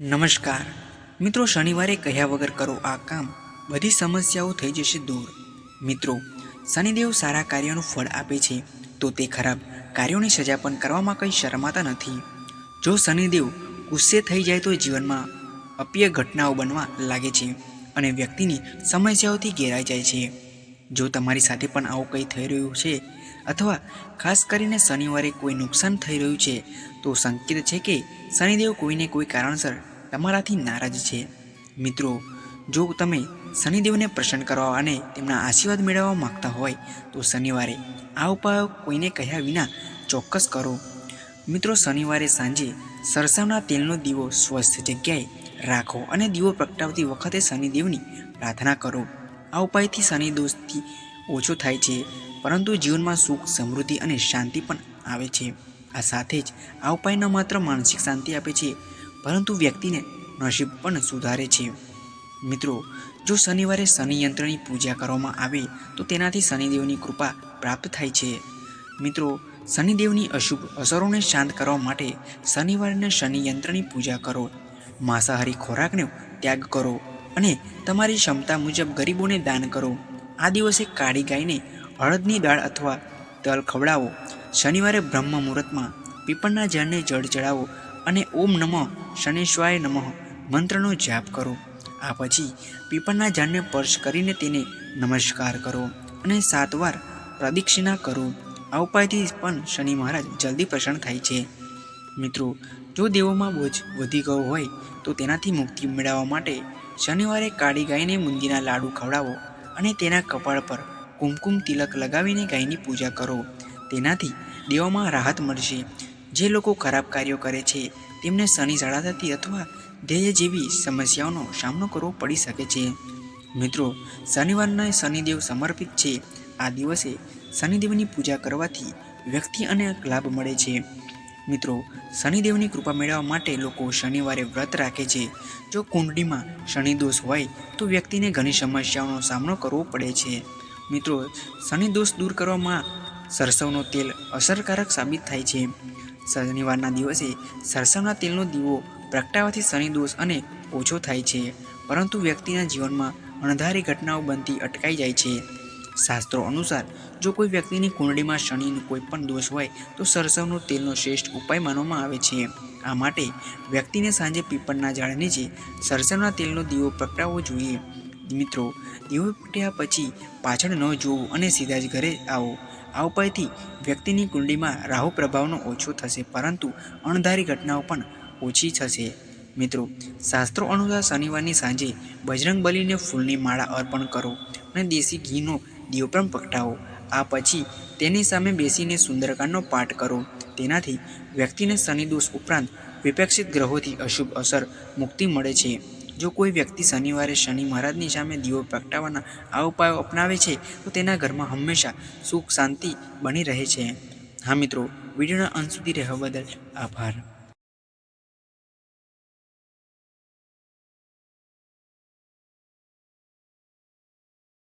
નમસ્કાર. મિત્રો, શનિવારે કહ્યા વગર કરો આ કામ. બધી સમસ્યાઓ થઈ જશે દૂર. મિત્રો, શનિદેવ સારા કાર્યોનું ફળ આપે છે. તો તે ખરાબ. કાર્યોની સજા પણ કરવામાં કંઈ શરમાતા નથી. જો શનિદેવ ગુસ્સે થઈ જાય તો જીવનમાં અપ્રિય ઘટનાઓ બનવા લાગે છે અને વ્યક્તિની સમસ્યાઓથી ઘેરાઈ જાય છે. જો તમારી સાથે પણ આવું કંઈ થઈ રહ્યું છે અથવા ખાસ કરીને શનિવારે કોઈ નુકસાન થઈ રહ્યું છે, તો સંકેત છે કે શનિદેવ કોઈને કોઈ કારણસર તમારાથી નારાજ છે. મિત્રો, જો તમે શનિદેવને પ્રસન્ન કરવા અને તેમના આશીર્વાદ મેળવવા માગતા હોય, તો શનિવારે આ ઉપાયો કોઈને કહ્યા વિના ચોક્કસ કરો. મિત્રો, શનિવારે સાંજે સરસવના તેલનો દીવો સ્વસ્થ જગ્યાએ રાખો અને દીવો પ્રગટાવતી વખતે શનિદેવની પ્રાર્થના કરો. આ ઉપાયથી શનિ દોષથી ઓછો થાય છે, પરંતુ જીવનમાં સુખ, સમૃદ્ધિ અને શાંતિ પણ આવે છે. આ સાથે જ આ ઉપાય ન માત્ર માનસિક શાંતિ આપે છે, પરંતુ વ્યક્તિને નસીબ પણ સુધારે છે. મિત્રો, જો શનિવારે શનિયંત્રની પૂજા કરવામાં આવે, તો તેનાથી શનિદેવની કૃપા પ્રાપ્ત થાય છે. મિત્રો, શનિદેવની અશુભ અસરોને શાંત કરવા માટે શનિવારે શનિયંત્રની પૂજા કરો. માંસાહારી ખોરાકનો ત્યાગ કરો અને તમારી ક્ષમતા મુજબ ગરીબોને દાન કરો. આ દિવસે કાળી ગાયને હળદની દાળ અથવા તલ ખવડાવો. શનિવારે બ્રહ્મ મુહૂર્તમાં પીપળના ઝાડને જળ ચડાવો અને ઓમ નમઃ શનેશ્વાય નમઃ મંત્રનો જાપ કરો. આ પછી પીપળના ઝાડને સ્પર્શ કરીને તેને નમસ્કાર કરો અને સાત વાર પ્રદક્ષિણા કરો. આ ઉપાયથી પણ શનિ મહારાજ જલ્દી પ્રસન્ન થાય છે. મિત્રો, જો દેવોમાં બોજ વધી ગયો હોય તો તેનાથી મુક્તિ મેળવવા માટે શનિવારે કાળી ગાયને મુંદીના લાડુ ખવડાવો. અને તેના કપાળ પર કુમકુમ તિલક લગાવીને ગાયની પૂજા કરો. તેનાથી દેવામાં રાહત મળશે. જે લોકો ખરાબ કાર્યો કરે છે, તેમને શનિ જળાતાથી અથવા ધ્યેય જેવી સમસ્યાઓનો સામનો કરવો પડી શકે છે. મિત્રો, શનિવારના શનિદેવ સમર્પિત છે. આ દિવસે શનિદેવની પૂજા કરવાથી વ્યક્તિ અને લાભ મળે છે. મિત્રો, શનિદેવની કૃપા મેળવવા માટે લોકો શનિવારે વ્રત રાખે છે. જો કુંડળીમાં શનિદોષ હોય, તો વ્યક્તિને ઘણી સમસ્યાઓનો સામનો કરવો પડે છે. મિત્રો, શનિ દોષ દૂર કરવામાં સરસવનો તેલ અસરકારક સાબિત થાય છે. શનિવારના દિવસે સરસવના તેલનો દીવો પ્રગટાવાથી શનિદોષ અને ઓછો થાય છે. પરંતુ વ્યક્તિના જીવનમાં અણધારી ઘટનાઓ બનતી અટકાઈ જાય છે. શાસ્ત્રો અનુસાર, જો કોઈ વ્યક્તિની કુંડળીમાં શનિનો કોઈ પણ દોષ હોય, તો સરસવનો તેલનો શ્રેષ્ઠ ઉપાય માનવામાં આવે છે. આ માટે વ્યક્તિને સાંજે પીપળના ઝાડ નીચે સરસવના તેલનો દીવો પ્રગટાવવો જોઈએ. મિત્રો, દીવો પ્રગટ્યા પછી પાછળ ન જોવું અને સીધા જ ઘરે આવો. આ ઉપાયથી વ્યક્તિની કુંડળીમાં રાહુ પ્રભાવનો ઓછો થશે, પરંતુ અણધારી ઘટનાઓ પણ ઓછી થશે. મિત્રો, શાસ્ત્રો અનુસાર શનિવારની સાંજે બજરંગ બલીને ફૂલની માળા અર્પણ કરો અને દેશી ઘીનો દીવો પણ પ્રગટાવો આ પછી તેની સામે બેસીને સુંદરકાંડનો પાઠ કરો. તેનાથી વ્યક્તિને શનિદોષ ઉપરાંત વિપેક્ષિત ગ્રહોથી અશુભ અસર મુક્તિ મળે છે. જો કોઈ વ્યક્તિ શનિવારે શનિ મહારાજની સામે દીવો પ્રગટાવવાના આ ઉપાયો અપનાવે છે, તો તેના ઘરમાં હંમેશા સુખ શાંતિ બની રહે છે. હા મિત્રો, વિડીયોના અંત સુધી રહેવા બદલ આભાર.